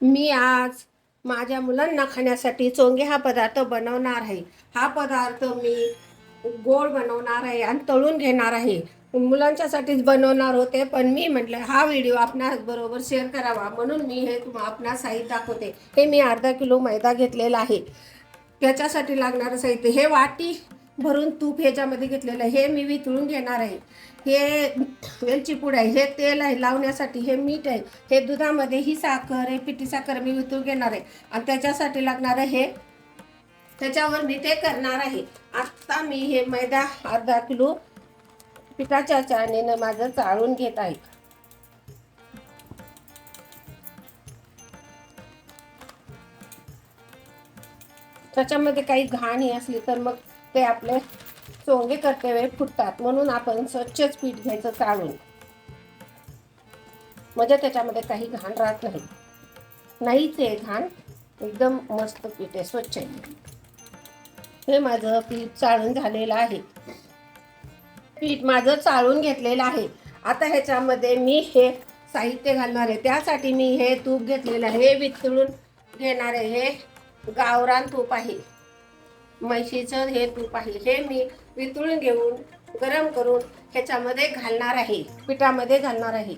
मी आज माझ्या मुलांना खाण्यासाठी चोंगे हा पदार्थ बनवणार आहे. हा पदार्थ मी गोड बनवणार आहे आणि तळून घेणार आहे. मुलांच्यासाठीच बनवणार होते पण मी म्हटलं हा व्हिडिओ आपणास बरोबर शेअर करावा. म्हणून मी हे तुम्हा आपणास साहित्य दाखवते. हे मी अर्धा किलो मैदा घेतलेला आहे. त्याच्यासाठी लागणारं साहित्य हे वाटी भरून तूप ह्याच्यामध्ये घेतलेलं आहे. हे मी वितळून घेणार आहे. हे वेलची पूड आहे. हे तेल आहे लावण्यासाठी. हे मीठ आहे. हे दुधामध्ये ही साखर हे पिठी साखर मी वितळून घेणार आहे. आणि त्याच्यासाठी लागणारं हे. त्याच्यावर मी ते करणार आहे. आत्ता मी हे मैदा अर्धा किलो पिठाच्या चाळणीनं माझं चाळून घेत आहे. त्याच्यामध्ये काही घाण ही असली तर मग ते आपले चोंगे करते वेळ फुटतात. म्हणून आपण स्वच्छच पीठ घ्यायचं चाळून. म्हणजे त्याच्यामध्ये काही घाण राहत नाही. नाहीच आहे घाण. एकदम मस्त पीठ आहे स्वच्छ आहे. हे माझं पीठ चाळून झालेलं आहे. पीठ माझं चाळून घेतलेलं आहे. आता ह्याच्यामध्ये मी हे साहित्य घालणार आहे. त्यासाठी मी हे तूप घेतलेलं आहे. हे वितळून घेणार आहे. हे गावरान तूप आहे. म्हशीचं हे तूप आहे हे मी वितळून घेऊन गरम करून ह्याच्यामध्ये घालणार आहे. पिठामध्ये घालणार आहे.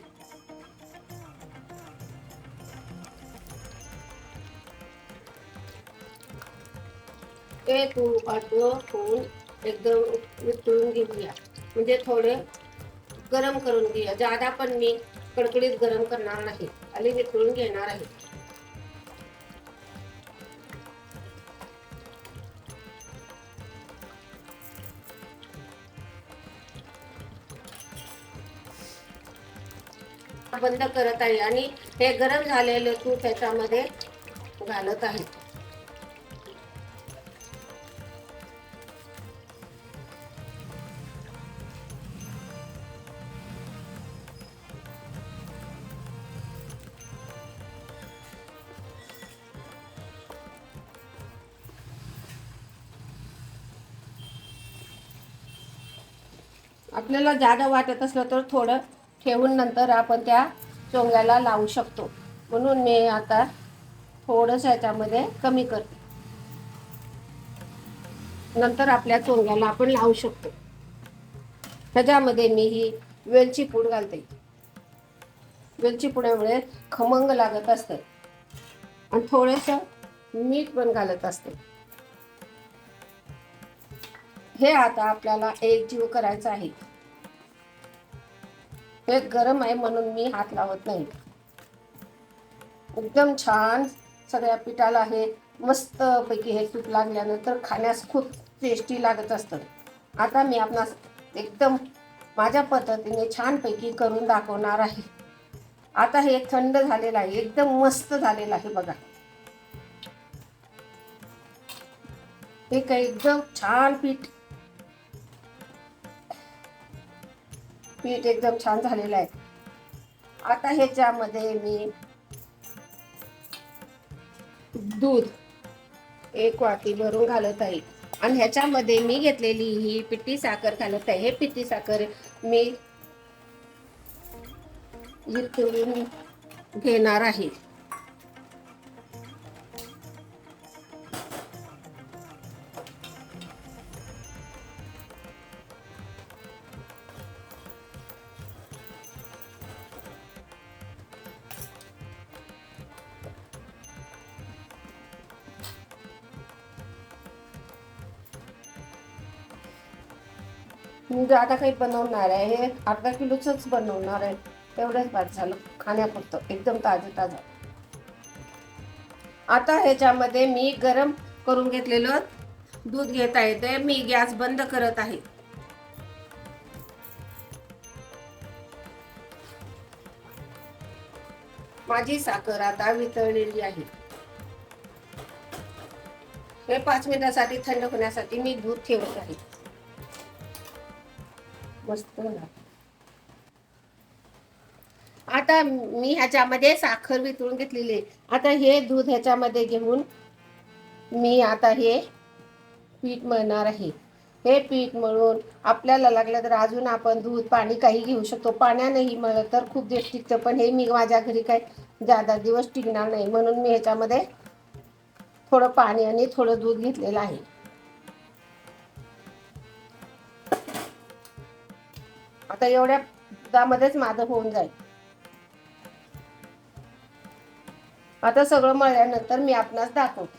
ते तूप आपलं होऊन एकदम वितळून घेऊया. म्हणजे थोडे गरम करून घेऊया. जादा पण मी कडकडीत गरम करणार नाही. आणि वितळून घेणार आहे. बंद करत आहे आणि हे गरम झालेले तूप त्याच्यामध्ये घालत आहे. आपल्याला जादा वाटत असलं तर थोडं ठेवून नंतर आपण त्या चोंग्याला लावू शकतो. म्हणून मी आता थोडंसं याच्यामध्ये कमी करते. नंतर आपल्या चोंग्याला आपण लावू शकतो. त्याच्यामध्ये मी ही वेलची पूड घालते. वेलची पुड्यामुळे खमंग लागत असते. आणि थोडंसं मीठ पण घालत असते. हे आता आपल्याला एक जीव करायचं आहे. हे गरम आहे म्हणून मी हात लावत नाही. एकदम छान सगळ्या पिठाला हे मस्त पैकी हे तूप लागल्यानंतर खाण्यास खूप टेस्टी लागत असतं. आता मी आपणास एकदम माझ्या पद्धतीने छानपैकी करून दाखवणार आहे. आता हे थंड झालेलं आहे एकदम मस्त झालेलं आहे बघा. हे काही एकदम छान पीठ पीठ एकदम छान झालेलं आहे. आता ह्याच्यामध्ये मी दूध एक वाटी भरून घालत आहे. आणि ह्याच्यामध्ये मी घेतलेली ही पिठी साखर घालत आहे. हे पिठी साखर मी घेणार आहे. म्हणजे मी जादा काही बनवणार आहे हे अर्धा किलोचंच बनवणार आहे. तेवढंच बाद झालं खाण्यापुरतं एकदम ताजं ताजं आता ह्याच्यामध्ये मी गरम करून घेतलेलं दूध घेत आहे ते मी गॅस बंद करत आहे. माझी साखर आता वितळलेली आहे. हे पाच मिनिटासाठी थंड होण्यासाठी मी दूध ठेवत आहे. मस्त आता मी ह्याच्यामध्ये साखर वितळून घेतलेली आहे. आता हे दूध ह्याच्यामध्ये घेऊन मी आता हे पीठ मळणार आहे. हे पीठ मळून आपल्याला लागलं तर अजून आपण दूध पाणी काही घेऊ शकतो. पाण्यानेही मळलं तर खूप दिवस टिकतं पण हे मी माझ्या घरी काय जादा दिवस टिकणार नाही. म्हणून मी ह्याच्यामध्ये थोडं पाणी आणि थोडं दूध घेतलेलं आहे. आता एवढ्या दुधामध्येच माझं होऊन जाईल. आता सगळं मळल्यानंतर मी आपणास दाखवते.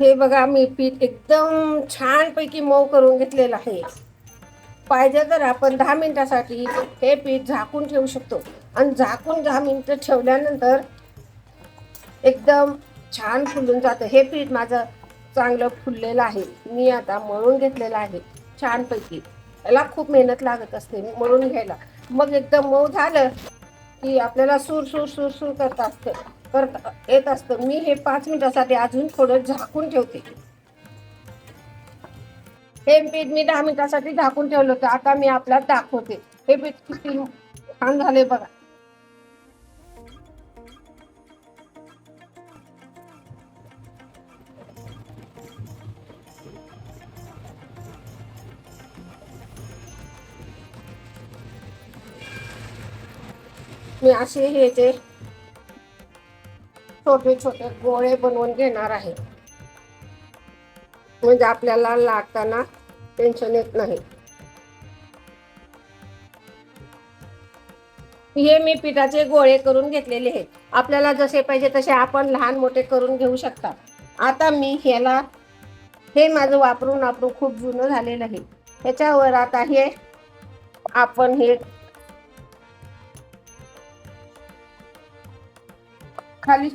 हे बघा मी पीठ एकदम छानपैकी मऊ करून घेतलेलं आहे. पाहिजे तर आपण दहा मिनिटासाठी हे पीठ झाकून ठेवू शकतो. आणि झाकून दहा मिनिटं ठेवल्यानंतर एकदम छान फुलून जातं. हे पीठ माझं चांगलं फुललेलं आहे. मी आता मळून घेतलेलं आहे छानपैकी. याला खूप मेहनत लागत असते मळून घ्यायला. मग एकदम मऊ झालं की आपल्याला सूर सूर सूर सूर करत असतं. करत येत असतं. मी हे पाच मिनिटासाठी अजून थोडं झाकून ठेवते. हे पीठ मी दहा मिनिटासाठी झाकून ठेवलं होतं. आता मी आपल्याला दाखवते. हे पीठ किती छान झाले बघा. मी असे हे जे छोटे छोटे गोळे बनवून घेणार आहे. म्हणजे आपल्याला लाटताना टेन्शन येत नाही. हे मी पिठाचे गोळे करून घेतलेले आहेत. आपल्याला जसे पाहिजे तसे आपण लहान मोठे करून घेऊ शकता. आता मी ह्याला हे माझं वापरून वापरून खूप जुनं झालेलं आहे. ह्याच्यावर आता हे आपण हे खाली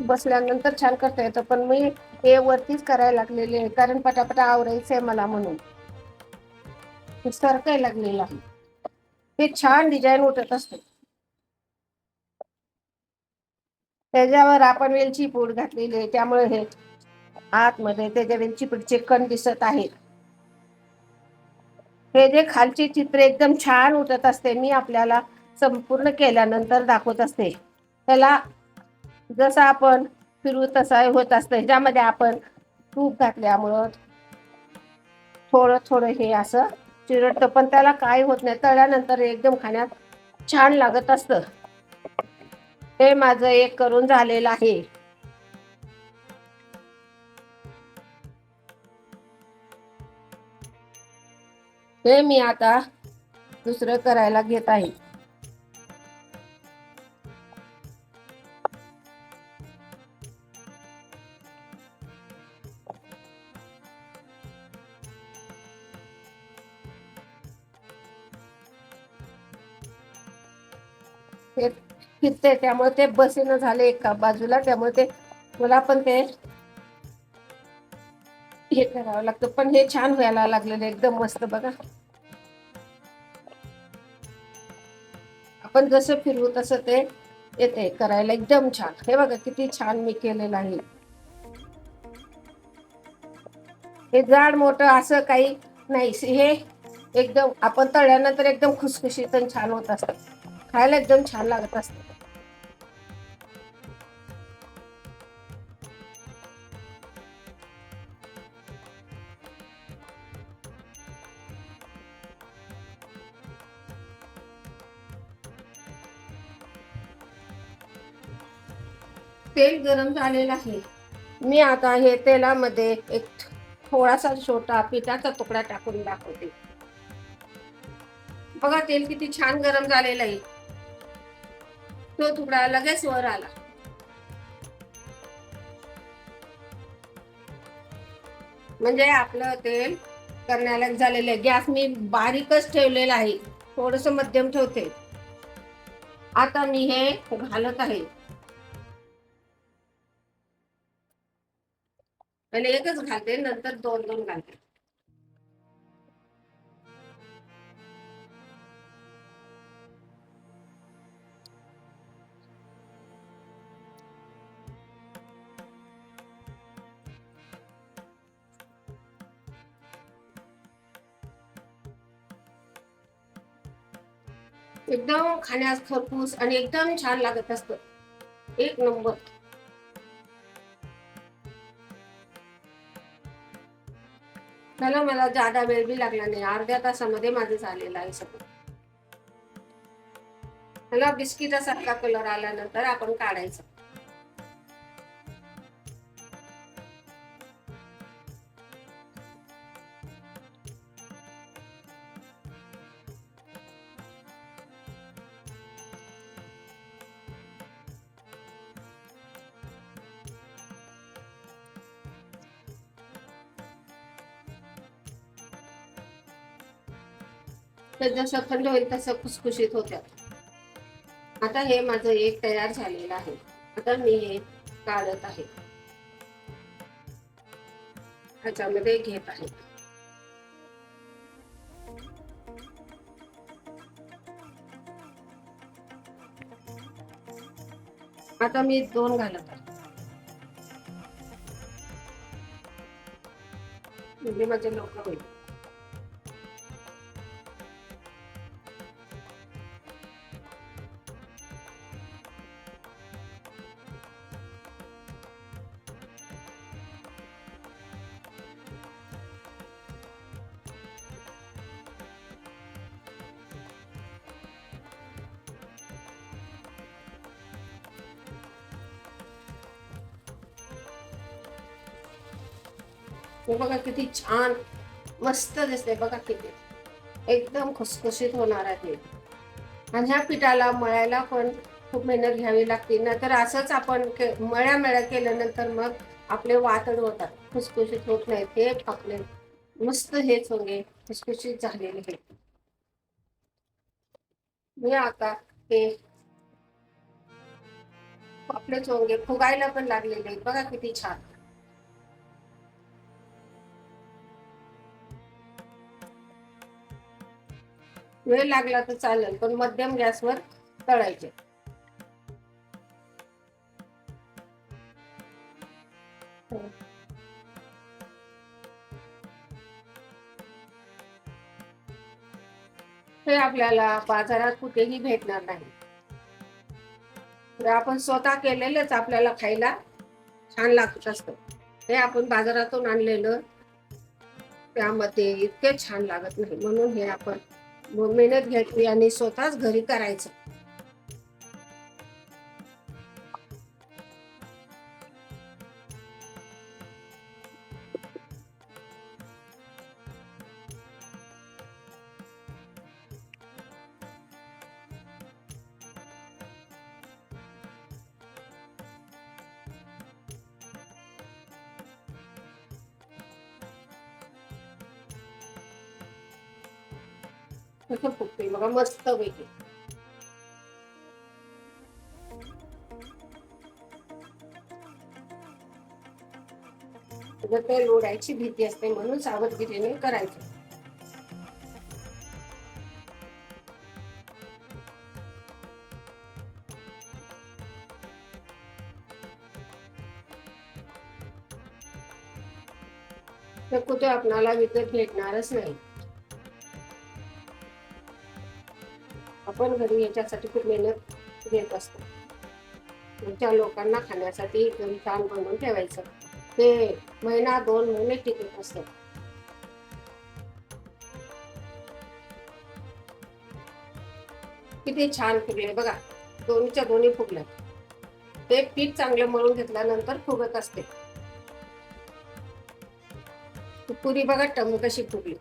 बसल्यानंतर छान करता येतं पण मी हे वरतीच करायला लागलेले आहे कारण पटापटा आवरायचं आहे मला म्हणून. सरकाय लागलेलं. आहे हे छान डिझाईन उठत असते. त्याच्यावर आपण वेलची पूड घातलेली आहे त्यामुळे हे आतमध्ये त्याच्या वेलची पूडचे कण दिसत आहेत. हे जे खालचे चित्र एकदम छान उठत असते मी आपल्याला संपूर्ण केल्यानंतर दाखवत असते. त्याला जसं आपण फिरू तसं होत असतं. ह्याच्यामध्ये आपण तूप घातल्यामुळं थोडं थोडं हे असं चिरडतं. पण त्याला काय होत नाही. तळल्यानंतर एकदम खाण्यात छान लागत असतं. हे माझं एक करून झालेलं आहे. हे मी आता दुसरं करायला घेत आहे. दिसते त्यामुळे ते बसेनं झाले एका बाजूला त्यामुळे ते मला पण ते हे करावं लागतं. पण हे छान व्हायला लागलेलं एकदम मस्त बघा. आपण जसं फिरवू तसं ते येते करायला एकदम छान. हे बघा किती छान मी केलेलं आहे. हे जाड मोठं असं काही नाही. हे एकदम आपण तळल्यानंतर एकदम खुसखुशीत छान होत असतं. खायला एकदम छान लागत असतं. तेल गरम झालेलं आहे. मी आता हे तेलामध्ये एक थोडासा छोटा पिठाचा तुकडा टाकून दाखवते. बघा तेल किती छान गरम झालेलं आहे. तो तुकडा लगेच वर आला. म्हणजे आपलं तेल करण्याला झालेलं आहे. गॅस मी बारीकच ठेवलेला आहे. थोडस मध्यम ठेवते. आता मी हे घालत आहे. पहिले एकच घालते नंतर दोन दोन घालते. एकदम खाण्यास खरपूस आणि एकदम छान लागत असत. एक नंबर. त्याला मला जादा वेळ बी लागला नाही. अर्ध्या तासामध्ये माझं झालेलं आहे सगळं. त्याला बिस्किटासारखा कलर आल्यानंतर आपण काढायचं. तर जसं थंड होईल तसं खुसखुशीत होत्या. आता हे माझं एक तयार झालेलं आहे. आता मी हे काढत आहे. ह्याच्यामध्ये घेत आहे. आता मी दोन घालत आहे. म्हणजे माझे लोक होईल. हे बघा किती छान मस्त दिसते बघा किती. एकदम खुसखुशीत होणार आहे आणि ह्या पिठाला मळायला पण खूप मेहनत घ्यावी लागते. नंतर असंच आपण मळ्या मळ्या केल्यानंतर मग आपले वातड होतात. खुसखुशीत होत नाही हे आपले मस्त हे चोंगे खुसखुशीत झालेले हे. मी आता हे आपले चोंगे फुगायला पण लागलेले आहेत. बघा किती छान. वेळ लागला तर चालेल पण मध्यम गॅसवर तळायचे. हे आपल्याला बाजारात कुठेही भेटणार नाही. तर आपण स्वतः केलेलंच आपल्याला खायला छान लागत असतं. हे आपण बाजारातून आणलेलं त्यामध्ये इतके छान लागत नाही म्हणून हे आपण मेहनत घ्यायची आणि स्वतःच घरी करायचं. कसं बघा मस्त पैकी. ते लोडायची भीती असते म्हणून सावधगिरीने करायचं. तर कुठे आपणाला विकत भेटणारच नाही. आपण घरी याच्यासाठी खूप मेहनत घेत असतो. तुमच्या लोकांना खाण्यासाठी घरी छान बनवून ठेवायचं. ते महिना दोन महिने टिकत असतात. किती छान फुगले बघा. दोन्हीच्या दोन्ही फुगल्या ते पीठ चांगलं मळून घेतल्यानंतर फुगत असते. पुरी बघा टमू कशी फुगली.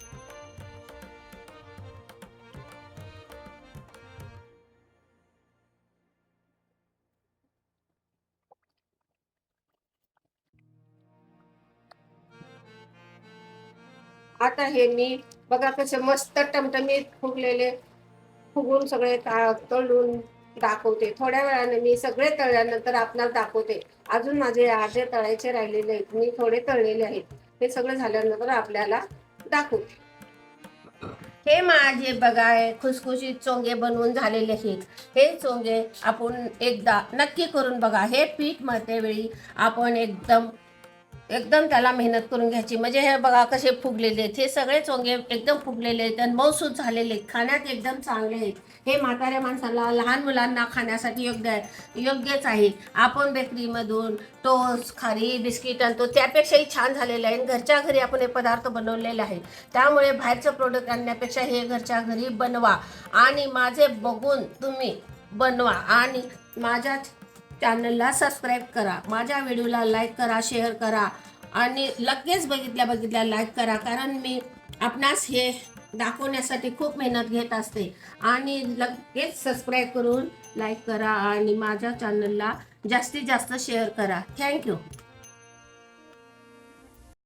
आता हे मी बघा कसे मस्त टमटमीत फुगलेले फुगून सगळे तळून दाखवते. थोड्या वेळाने मी सगळे तळल्यानंतर आपणाला दाखवते. अजून माझे अर्धे तळायचे राहिलेले आहेत. मी थोडे तळलेले आहेत. हे सगळं झाल्यानंतर आपल्याला दाखवते. हे माझे बघा खुसखुशीत चोंगे बनवून झालेले आहेत. हे चोंगे आपण एकदा नक्की करून बघा. हे पीठ मरते वेळी आपण एकदम एकदम त्याला मेहनत करून घ्यायची. म्हणजे हे बघा कसे फुगलेले आहेत. हे सगळे चोंगे एकदम फुगलेले आहेत आणि मऊसूत झालेले आहेत. खाण्यात एकदम चांगले आहेत. हे म्हाताऱ्या माणसाला लहान मुलांना खाण्यासाठी योग्य आहे. योग्यच आहे. आपण बेकरीमधून टोस्ट खारी बिस्किट आणतो. त्यापेक्षाही छान झालेलं आहे. आणि घरच्या घरी आपण हे पदार्थ बनवलेले आहे त्यामुळे बाहेरचं प्रोडक्ट आणण्यापेक्षा हे घरच्या घरी बनवा. आणि माझे बघून तुम्ही बनवा. आणि माझ्याच चॅनलला सबस्क्राईब करा माझ्या व्हिडिओला लाईक करा शेअर करा आणि लगेच बघितल्या बघितल्या लाईक करा कारण मी आपणास हे दाखवण्यासाठी खूप मेहनत घेत असते. आणि लगेच सबस्क्राईब करून लाईक करा आणि माझ्या चॅनलला जास्तीत जास्त शेअर करा. थँक्यू